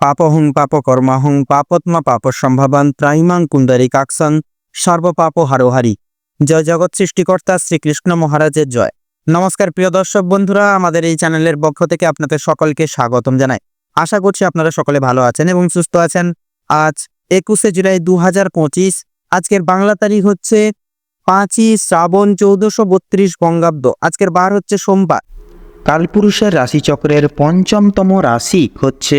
পাপহং পাপ কর্মাহং পাপত্মা পাপ সম্ভাবান ত্রাইমাং কুন্দারি কাকসান সর্বপাপ হারোহারি জয় জগৎ সৃষ্টিকর্তা শ্রীকৃষ্ণ মহারাজের জয়। নমস্কার প্রিয় দর্শক বন্ধুরা, আমাদের এই চ্যানেলের পক্ষ থেকে আপনাদের সকলকে স্বাগতম জানাই। আশা করছি আপনারা সকলে ভালো আছেন এবং সুস্থ আছেন। আজ একুশে জুলাই দু হাজার পঁচিশ, আজকের বাংলা তারিখ হচ্ছে পাঁচই শ্রাবণ চৌদ্দশো বত্রিশ বঙ্গাব্দ। আজকের বার হচ্ছে সোমবার। কালপুরুষের রাশিচক্রের পঞ্চমতম রাশি হচ্ছে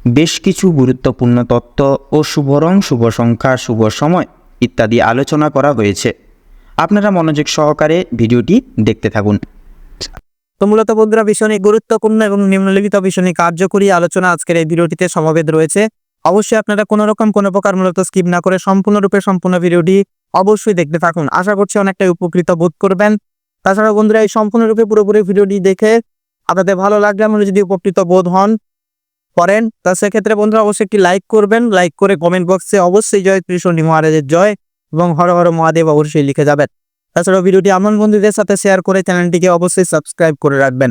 বেশ কিছু গুরুত্বপূর্ণ তত্ত্ব ও শুভ রং শুভ সংখ্যা শুভ সময় ইত্যাদি আলোচনা করা হয়েছে। আপনারা মনোযোগ সহকারে ভিডিওটি দেখতে থাকুন। তো মূলত বন্ধুরা ভীষণই গুরুত্বপূর্ণ এবং নিম্নলিখিত ভীষণই কার্যকরী আলোচনা আজকের এই ভিডিওটিতে সমবেত রয়েছে। অবশ্যই আপনারা কোনো রকম কোনো প্রকার মূলত স্কিপ না করে সম্পূর্ণরূপে সম্পূর্ণ ভিডিওটি অবশ্যই দেখতে থাকুন। আশা করছি অনেকটাই উপকৃত বোধ করবেন। তাছাড়া বন্ধুরা, এই সম্পূর্ণরূপে পুরোপুরি ভিডিওটি দেখে আপনাদের ভালো লাগলে আমরা যদি উপকৃত বোধ হন করেন। তা সেক্ষেত্রে বন্ধুরা অবশ্যই একটি লাইক করবেন। লাইক করে কমেন্ট বক্সে অবশ্যই জয় কৃষ্ণ মহারাজের জয় এবং হর হর মহাদেব অবশ্যই লিখে যাবেন। তাছাড়াও ভিডিওটি আমার বন্ধুদের সাথে শেয়ার করে চ্যানেলটিকে অবশ্যই সাবস্ক্রাইব করে রাখবেন।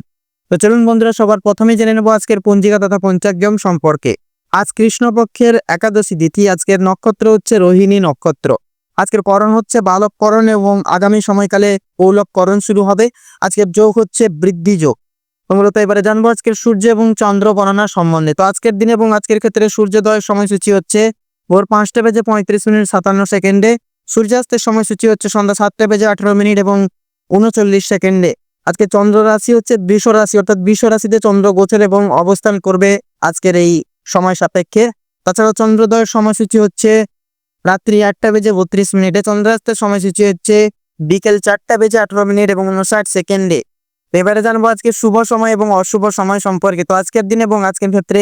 তো চলুন বন্ধুরা, সবার প্রথমেই জেনে নেব আজকের পঞ্জিকা তথা পঞ্চাগ্যম সম্পর্কে। আজ কৃষ্ণপক্ষের একাদশী তিথি, আজকের নক্ষত্র হচ্ছে রোহিণী নক্ষত্র। আজকের করণ হচ্ছে বালক করণ এবং আগামী সময়কালে পৌলক করণ শুরু হবে। আজকের যোগ হচ্ছে বৃদ্ধি যোগ মূলত এবারে জানব আজকের সূর্য এবং চন্দ্র গণনা সম্বন্ধে। তো আজকের দিন এবং আজকের ক্ষেত্রে সূর্যোদয়ের সময়সূচি হচ্ছে ভোর পাঁচটা বেজে পঁয়ত্রিশ মিনিট সাতান্ন সেকেন্ডে, সূর্যাস্তের সময়সূচি হচ্ছে সন্ধ্যা সাতটা বেজে আঠারো মিনিট এবং উনচল্লিশ সেকেন্ডে। আজকে চন্দ্র রাশি হচ্ছে বৃষ রাশি, অর্থাৎ বৃষ রাশিতে চন্দ্র গোচর এবং অবস্থান করবে আজকের এই সময় সাপেক্ষে। তাছাড়া চন্দ্রোদয়ের সময়সূচি হচ্ছে রাত্রি আটটা বেজে বত্রিশ মিনিটে। চন্দ্রাস্তের সময়সূচি হচ্ছে বিকেল চারটা বেজে আঠারো মিনিট এবং উনষাট সেকেন্ডে। এবারে জানব আজকে শুভ সময় এবং অশুভ সময় সম্পর্কে। তো আজকের দিন এবং আজকের ক্ষেত্রে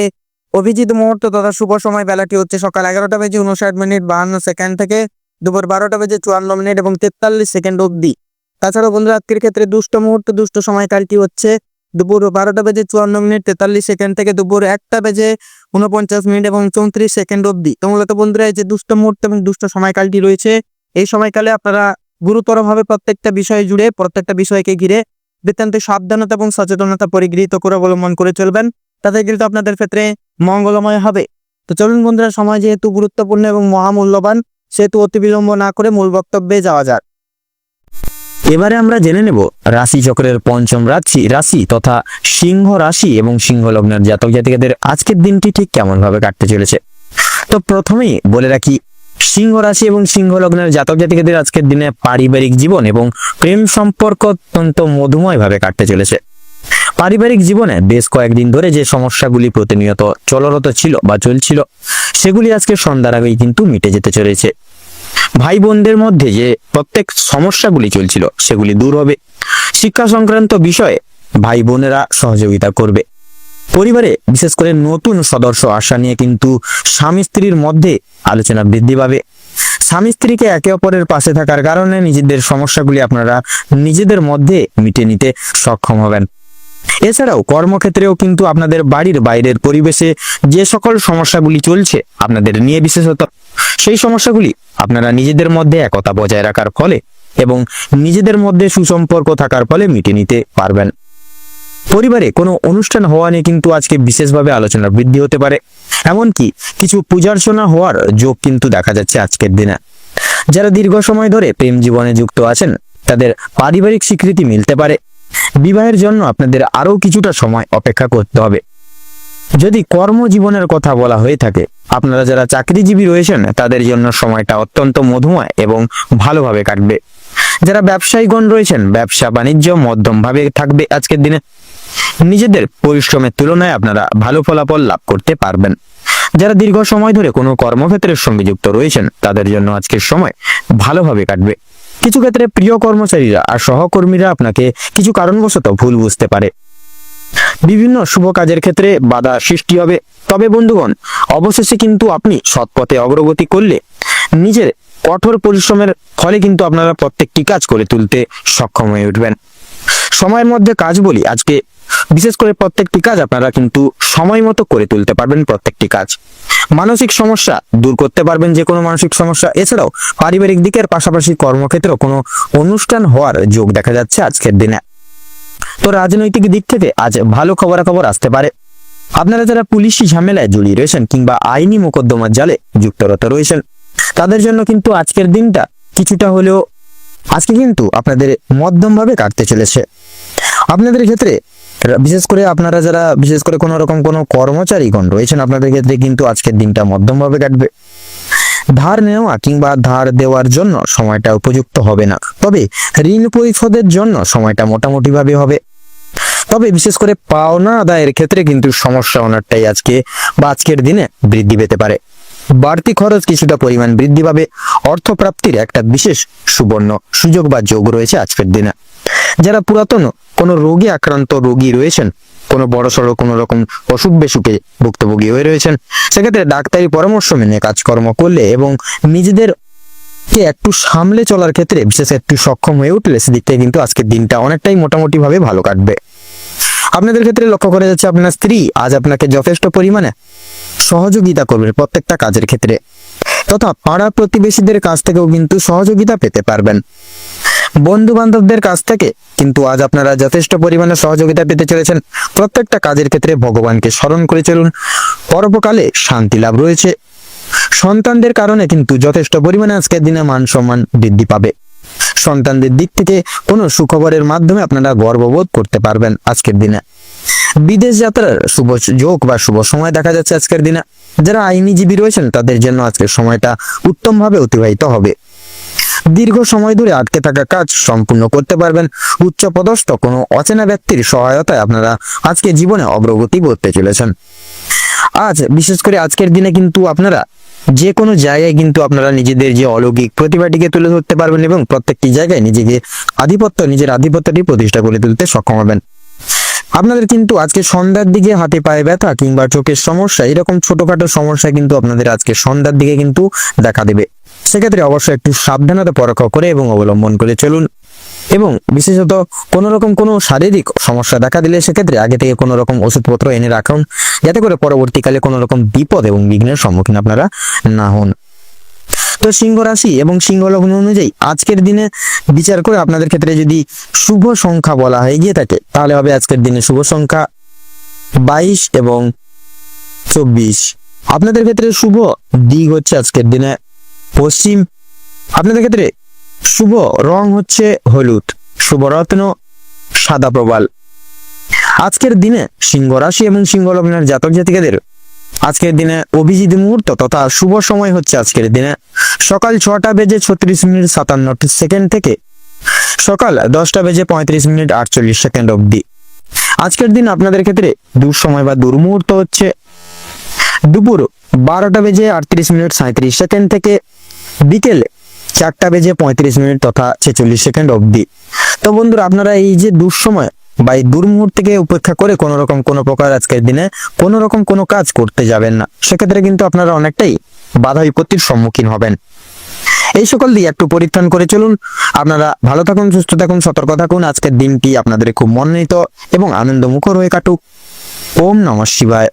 অভিজিৎ মুহূর্ত তথা শুভ সময় বেলাটি হচ্ছে সকাল এগারোটা বেজে উনষাট মিনিট বাহান্ন সেকেন্ড থেকে দুপুর বারোটা বেজে চুয়ান্ন মিনিট এবং তেতাল্লিশ সেকেন্ড অবধি। তাছাড়াও বন্ধুরা, আজকের ক্ষেত্রে দুষ্ট মুহূর্ত, দুষ্ট সময়কালটি হচ্ছে দুপুর বারোটা বেজে চুয়ান্ন মিনিট, তেতাল্লিশ সেকেন্ড থেকে দুপুর একটা বেজে উনপঞ্চাশ মিনিট এবং চৌত্রিশ সেকেন্ড অবধি। তো মূলত বন্ধুরা, এই যে দুষ্ট মুহূর্ত এবং দুষ্ট সময়কালটি রয়েছে, এই সময়কালে আপনারা গুরুতরভাবে প্রত্যেকটা বিষয় জুড়ে, প্রত্যেকটা বিষয়কে ঘিরে নিতান্ত সাবধানতা এবং সচেতনতা পরিগৃহীত করে অবলম্বন করে চলবেন। তাতে কিন্তু আপনাদের ক্ষেত্রে মঙ্গলময় হবে। তো চলুন বন্ধুরা, সময় যেহেতু গুরুত্বপূর্ণ এবং মহামূল্যবান, সেহেতু অতি বিলম্ব না করে মূল বক্তব্যে যাওয়া যাক। এবারে আমরা জেনে নেব রাশি চক্রের পঞ্চম রাশি রাশি তথা সিংহ রাশি এবং সিংহ লগ্নের জাতক জাতিকাদের আজকের দিনটি ঠিক কেমন ভাবে কাটতে চলেছে। তো প্রথমেই বলে রাখি সিংহ রাশি এবং সিংহ লগ্নের জাতক জাতিকাদের আজকের দিনে পারিবারিক জীবন এবং প্রেম সম্পর্ক অত্যন্ত মধুময় ভাবে কাটতে চলেছে। পারিবারিক জীবনে বেশ কয়েকদিন ধরে যে সমস্যাগুলি প্রতিনিয়ত চলরত ছিল বা চলছিল, সেগুলি আজকে সন্ধ্যার আগেই কিন্তু মিটে যেতে চলেছে। ভাই বোনদের মধ্যে যে প্রত্যেক সমস্যাগুলি চলছিল, সেগুলি দূর হবে। শিক্ষা সংক্রান্ত বিষয়ে ভাই বোনেরা সহযোগিতা করবে। পরিবারে, বিশেষ করে নতুন সদস্য আসা নিয়ে কিন্তু স্বামী স্ত্রীর মধ্যে আলোচনা বৃদ্ধি পাবে। স্বামী স্ত্রীকে একে অপরের পাশে থাকার কারণে নিজেদের সমস্যাগুলি আপনারা নিজেদের মধ্যে মিটে নিতে সক্ষম হবেন। এছাড়াও কর্মক্ষেত্রেও কিন্তু আপনাদের বাড়ির বাইরের পরিবেশে যে সকল সমস্যাগুলি চলছে আপনাদের নিয়ে বিশেষত, সেই সমস্যাগুলি আপনারা নিজেদের মধ্যে একতা বজায় রাখার ফলে এবং নিজেদের মধ্যে সুসম্পর্ক থাকার ফলে মিটে নিতে পারবেন। পরিবারে কোনো অনুষ্ঠান হওয়া নিয়ে কিন্তু আজকে বিশেষভাবে আলোচনা বৃদ্ধি হতে পারে। এমনকি কিছু পূজার্চনা হওয়ার যোগ কিন্তু দেখা যাচ্ছে আজকের দিনে। যারা দীর্ঘ সময় ধরে প্রেম জীবনে যুক্ত আছেন, তাদের পারিবারিক স্বীকৃতি মিলতে পারে। বিবাহের জন্য আপনাদের আরও কিছুটা সময় অপেক্ষা করতে হবে। যদি কর্মজীবনের কথা বলা হয়ে থাকে, আপনারা যারা চাকরিজীবী রয়েছেন, তাদের জন্য সময়টা অত্যন্ত মধুময় এবং ভালোভাবে কাটবে। যারা ব্যবসায়ীগণ রয়েছেন, ব্যবসা বাণিজ্য মধ্যমভাবে থাকবে আজকের দিনে। নিজেদের পরিশ্রমের তুলনায় আপনারা ভালো ফলাফল লাভ করতে পারবেন। যারা দীর্ঘ সময় ধরে কোনো কর্মক্ষেত্রের সঙ্গে যুক্ত রয়েছেন, তাদের জন্য আজকের সময় ভালোভাবে কাটবে। কিছু ক্ষেত্রে প্রিয় কর্মচারীরা আর সহকর্মীরা আপনাকে কিছু কারণবশত ভুল বুঝতে পারে। বিভিন্ন শুভ কাজের ক্ষেত্রে বাধা সৃষ্টি হবে। তবে বন্ধুগণ, অবশেষে কিন্তু আপনি সৎ পথে অগ্রগতি করলে নিজের কঠোর পরিশ্রমের ফলে কিন্তু আপনারা প্রত্যেকটি কাজ করে তুলতে সক্ষম হয়ে উঠবেন। সময়ের মধ্যে কাজ বলি, আজকে বিশেষ করে প্রত্যেকটি কাজ আপনারা কিন্তু সময় মতো করে তুলতে পারবেন প্রত্যেকটি কাজ। মানসিক সমস্যা দূর করতে পারবেন যে কোনো মানসিক সমস্যা। এছাড়াও পারিবারিক দিকের পাশাপাশি কর্মক্ষেত্রেও কোনো অনুষ্ঠান হওয়ার যোগ দেখা যাচ্ছে আজকের দিনে। তো রাজনৈতিক দিক থেকে আজ ভালো খবরাখবর আসতে পারে। আপনারা যারা পুলিশি ঝামেলায় জড়িয়ে রয়েছেন কিংবা আইনি মোকদ্দমার জালে যুক্তরত রয়েছেন, তাদের জন্য কিন্তু আজকের দিনটা কিছুটা হলেও আজকে কিন্তু আপনাদের মধ্যমভাবে কাটতে চলেছে। আপনাদের ক্ষেত্রে বিশেষ করে আপনারা যারা, বিশেষ করে কোনো রকম কোনো কর্মচারীগণ রয়েছেন, আপনাদের ক্ষেত্রে কিন্তু আজকের দিনটা মধ্যমভাবে কাটবে। ধার নেওয়া কিংবা ধার দেওয়ার জন্য সময়টা উপযুক্ত হবে না। তবে ঋণ পরিশোধের জন্য সময়টা মোটামুটি ভাবে হবে। তবে বিশেষ করে পাওনা আদায়ের ক্ষেত্রে কিন্তু সমস্যা অনেকটাই আজকে বা আজকের দিনে বৃদ্ধি পেতে পারে। বাড়তি খরচ কিছুটা পরিমাণ বৃদ্ধি পাবে। অর্থপ্রাপ্তির একটা বিশেষ সুবর্ণ সুযোগ বা যোগ রয়েছে আজকের দিনে। যারা পুরাতন কোনো রোগে আক্রান্ত রোগী রয়েছেন? কোনো বড় সড়ো কোনো রকম অসুখ বেসুখে ভুক্তভোগী হয়ে রয়েছেন? সেক্ষেত্রে ডাক্তারি পরামর্শ মেনে কাজকর্ম করলে এবং নিজেদের কে একটু সামলে চলার ক্ষেত্রে, বিশেষ একটু সক্ষম হয়ে উঠলে সেদিক থেকে কিন্তু আজকের দিনটা অনেকটাই মোটামুটি ভাবে ভালো কাটবে। আপনাদের ক্ষেত্রে লক্ষ্য করা যাচ্ছে আপনার স্ত্রী আজ আপনাকে যথেষ্ট পরিমাণে সহযোগিতা করবে প্রত্যেকটা কাজের ক্ষেত্রে। তথা পাড়া প্রতিবেশীদের কাছ থেকেও কিন্তু সহযোগিতা পেতে পারবেন। বন্ধু বান্ধবদের কাছ থেকে। কিন্তু আজ আপনারা যথেষ্ট পরিমাণে সহযোগিতা পেতে চলেছেন। প্রত্যেকটা কাজের ক্ষেত্রে ভগবানকে স্মরণ করে চলুন। পরবকালে শান্তি লাভ রয়েছে। সন্তানদের কারণে কিন্তু যথেষ্ট পরিমাণে আজকের দিনে মান সম্মান বৃদ্ধি পাবে। সন্তানদের দিক থেকে কোনো সুখবরের মাধ্যমে আপনারা গর্ববোধ করতে পারবেন আজকের দিনে। বিদেশ যাত্রার শুভ যোগ বা শুভ সময় দেখা যাচ্ছে আজকের দিনে। যারা আইনিজীবী রয়েছেন, তাদের জন্য আজকের সময়টা উত্তমভাবে অতিবাহিত হবে। দীর্ঘ সময় ধরে আটকে থাকা কাজ সম্পূর্ণ করতে পারবেন। উচ্চ পদস্থ কোনো অচেনা ব্যক্তির সহায়তায় আপনারা আজকে জীবনে অগ্রগতি করতে চলেছেন। আজ বিশেষ করে আজকের দিনে কিন্তু আপনারা যে কোনো জায়গায় কিন্তু আপনারা নিজেদের যে অলৌকিক প্রতিভাটিকে তুলে ধরতে পারবেন এবং প্রত্যেকটি জায়গায় নিজেকে আধিপত্য, নিজের আধিপত্যটি প্রতিষ্ঠা করে তুলতে সক্ষম হবেন। আপনাদের কিন্তু আজকে সন্ধ্যার দিকে হাতে পায়ে ব্যথা কিংবা চোখের সমস্যা, এরকম ছোটখাটো সমস্যা কিন্তু আপনাদের আজকে সন্ধ্যার দিকে কিন্তু দেখা দেবে। সেক্ষেত্রে অবশ্যই একটু সাবধানতা পরোক্ষ করে এবং অবলম্বন করে চলুন। এবং বিশেষত কোনো রকম কোনো শারীরিক সমস্যা দেখা দিলে সেক্ষেত্রে আগে থেকে কোনো রকম ওষুধপত্র এনে রাখুন, যাতে করে পরবর্তীকালে কোনো রকম বিপদ এবং বিঘ্নের সম্মুখীন আপনারা না হন। তো সিংহ রাশি এবং সিংহ লগ্ন অনুযায়ী আজকের দিনে বিচার করে আপনাদের ক্ষেত্রে যদি শুভ সংখ্যা বলা হয়ে গিয়ে থাকে, তাহলে হবে আজকের দিনে শুভ সংখ্যা বাইশ এবং চব্বিশ। আপনাদের ক্ষেত্রে শুভ দিক হচ্ছে আজকের দিনে পশ্চিম। আপনাদের ক্ষেত্রে শুভ রং হচ্ছে হলুদ, শুভ রত্ন সাদা প্রবাল। আজকের দিনে সিংহ রাশি এবং সিংহ লগ্নের জাতক জাতিকাদের আজকের দিনে অভিজিৎ মুহূর্ত তথা শুভ সময় হচ্ছে আজকের দিনে। সকাল ছটা বেজে ছত্রিশ মিনিট সাতান্ন সেকেন্ড থেকে সকাল দশটা বেজে পঁয়ত্রিশ মিনিট আটচল্লিশ সেকেন্ড অবধি। আজকের দিন আপনাদের ক্ষেত্রে দুঃসময় বা দুর্মুহূর্ত হচ্ছে। দুপুর বারোটা বেজে আটত্রিশ মিনিট সাঁত্রিশ সেকেন্ড থেকে বিকেল চারটা বেজে পঁয়ত্রিশ মিনিট তথা ছেচল্লিশ সেকেন্ড অবধি। তো বন্ধুরা, আপনারা এই যে দুঃসময় বা এই দুর্মুহূর্তকে উপেক্ষা করে কোনো রকম কোনো প্রকার আজকের দিনে কোনো রকম কোনো কাজ করতে যাবেন না। সেক্ষেত্রে কিন্তু আপনারা অনেকটাই বাধা বিপত্তির সম্মুখীন হবেন। এই সকল দিয়ে একটু পরিত্রাণ করে চলুন। আপনারা ভালো থাকুন, সুস্থ থাকুন, সতর্ক থাকুন। আজকের দিনটি আপনাদের খুব মনোনীত এবং আনন্দমুখর হয়ে কাটুক। ওম নমঃ শিবায়।